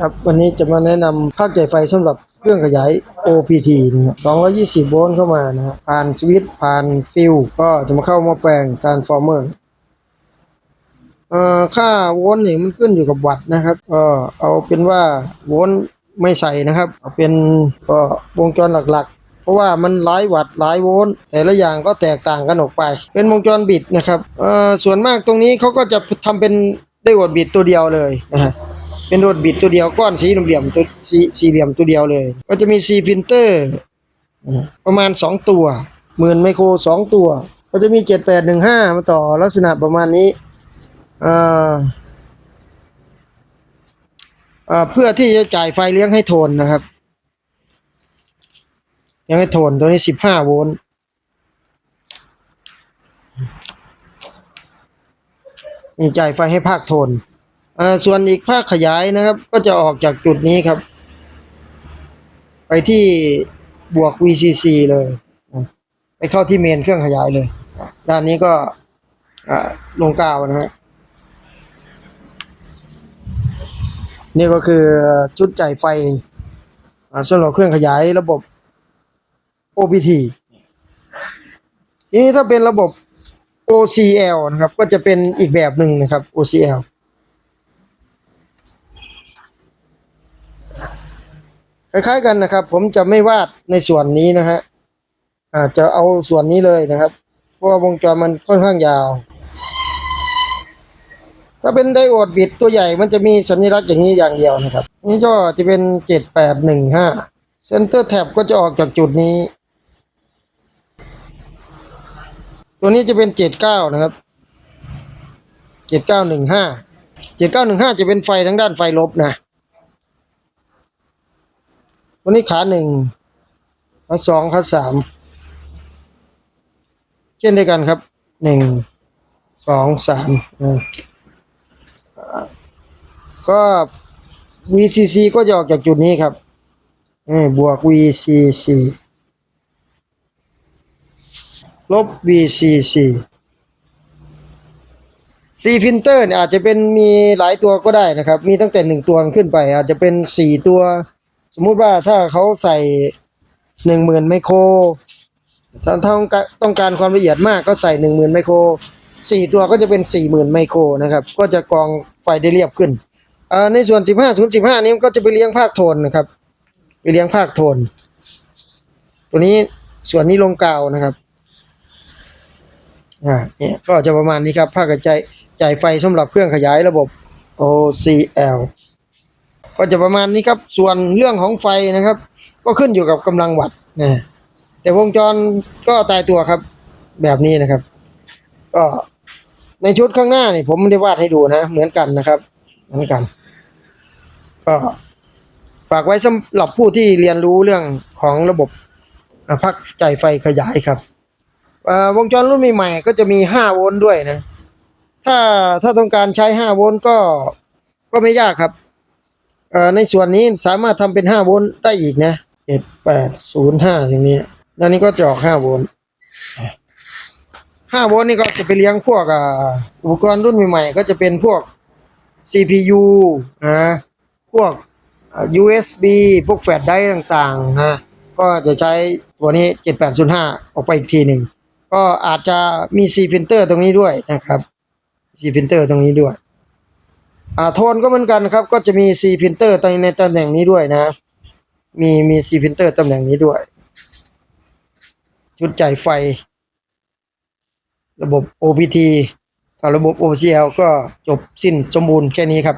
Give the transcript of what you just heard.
ครับวันนี้จะมาแนะนำภาคจ่ายไฟสำหรับเครื่องขยาย OPT นะครับ220 โวลต์เข้ามานะครับผ่านสวิตช์ผ่านฟิลก็จะมาเข้ามาแปลงการฟอร์เมอร์ค่าโวลต์นี่มันขึ้นอยู่กับวัตต์นะครับก็เอาเป็นว่าโวลต์ไม่ใส่นะครับเอาเป็นก็วงจรหลักๆ เพราะว่ามันหลายวัตต์หลายโวลต์แต่ละอย่างก็แตกต่างกันออกไป เป็นวงจรบิดนะครับส่วนมากตรงนี้เขาก็จะทำเป็นไดโวดบิดตัวเดียวเลยนะฮะ เป็นรถบิดตัวเดียวก้อนสีเหลี่ยมตัวสีสี่เหลี่ยมตัวเดียวเลย ก็จะมีซีฟิลเตอร์ประมาณสองตัวหมื่นไมโครสองตัว ก็จะมีเจ็ดแปดหนึ่งห้ามาต่อลักษณะประมาณนี้เพื่อที่จะจ่ายไฟเลี้ยงให้โทนนะครับเลี้ยงให้โทนตัวนี้สิบห้าโวลต์นี่จ่ายไฟให้ภาคโทน ส่วนอีกภาคขยายนะครับ ก็จะออกจากจุดนี้ครับ ไปที่บวก VCC เลยไปเข้าที่เมนเครื่องขยายเลยด้านนี้ก็อ่าลงกาวนะฮะนี่ก็คือชุดจ่ายไฟสำหรับเครื่องขยายระบบ OPT ทีนี้ถ้าเป็นระบบ OCL นะครับ ก็จะเป็นอีกแบบหนึ่งนะครับ OCL คล้ายๆกันนะครับ ผมจะไม่วาดในส่วนนี้นะฮะอาจะเอาส่วนนี้เลยนะครับ เพราะว่าวงจรมันค่อนข้างยาว ถ้าเป็นไดโอดบิดตัวใหญ่มันจะมีสัญลักษณ์อย่างนี้อย่างเดียวนะครับ นี่ก็จะเป็นเจ็ดแปดหนึ่งห้าเซนเตอร์แท็บก็จะออกจากจุดนี้ ตัวนี้จะเป็นเจ็ดเก้านะครับเจ็ดเก้าหนึ่งห้าเจ็ดเก้าหนึ่งห้าจะเป็นไฟทั้งด้านไฟลบนะ ตัวนี้ขาหนึ่งขาสองขาสามเช่นเดียวกันครับหนึ่งสองสามก็ VCC ก็จะออกจากจุดนี้ครับบวก VCC ลบ VCC C filter เนี่ยอาจจะเป็นมีหลายตัวก็ได้นะครับ มีตั้งแต่หนึ่งตัวขึ้นไป อาจจะเป็นสี่ตัว สมมุติว่าถ้าเขาใส่หนึ่งหมื่นไมโครถ้าต้องการต้องการความละเอียดมากก็ใส่หนึ่งหมื่นไมโครสี่ตัวก็จะเป็นสี่หมื่นไมโครนะครับ ก็จะกองไฟได้เรียบขึ้นในส่วนสิบห้าศูนย์สิบห้านี้ก็จะไปเลี้ยงภาคโทนนะครับ ไปเลี้ยงภาคโทน ตัวนี้ส่วนนี้ลงกาวนะครับอ่าเนี่ยก็จะประมาณนี้ครับภาคกระจายจ่ายไฟสำหรับเครื่องขยายระบบ OCL ก็จะประมาณนี้ครับ ส่วนเรื่องของไฟนะครับ ก็ขึ้นอยู่กับกำลังวัตต์นะแต่วงจรก็ตายตัวครับ แบบนี้นะครับ ก็ในชุดข้างหน้านี่ผมไม่ได้วาดให้ดูนะ เหมือนกันนะครับ เหมือนกัน ก็ฝากไว้สำหรับผู้ที่เรียนรู้เรื่องของระบบพักจ่ายไฟขยายครับวงจรรุ่นใหม่ๆก็จะมี 5 โวลต์ด้วยนะ ถ้าถ้าต้องการใช้ 5 โวลต์ก็ก็ไม่ยากครับ ในส่วนนี้สามารถทำเป็น 5 โวลต์ได้อีกนะ7 8 0 5อย่างนี้ด้านนี้ก็จะออก5โวลต์5โวลต์นี่ก็จะไปเลี้ยงพวกอุปกรณ์รุ่นใหม่ๆ ก็จะเป็นพวก CPU นะพวก USB พวกแฟลชไดร์ต่างๆนะก็จะใช้ตัวนี้ 7805 ออกไปอีกทีหนึ่ง ก็อาจจะมี C filter ตรงนี้ด้วยนะครับ C filter ตรงนี้ด้วย อ่าโทนก็เหมือนกันครับ ก็จะมี C printer ตรงในตำแหน่งนี้ด้วยนะ มีมี C printer ตำแหน่งนี้ด้วย ชุดจ่ายไฟ ระบบ OPT กับระบบ OCL ก็จบสิ้นสมบูรณ์แค่นี้ครับ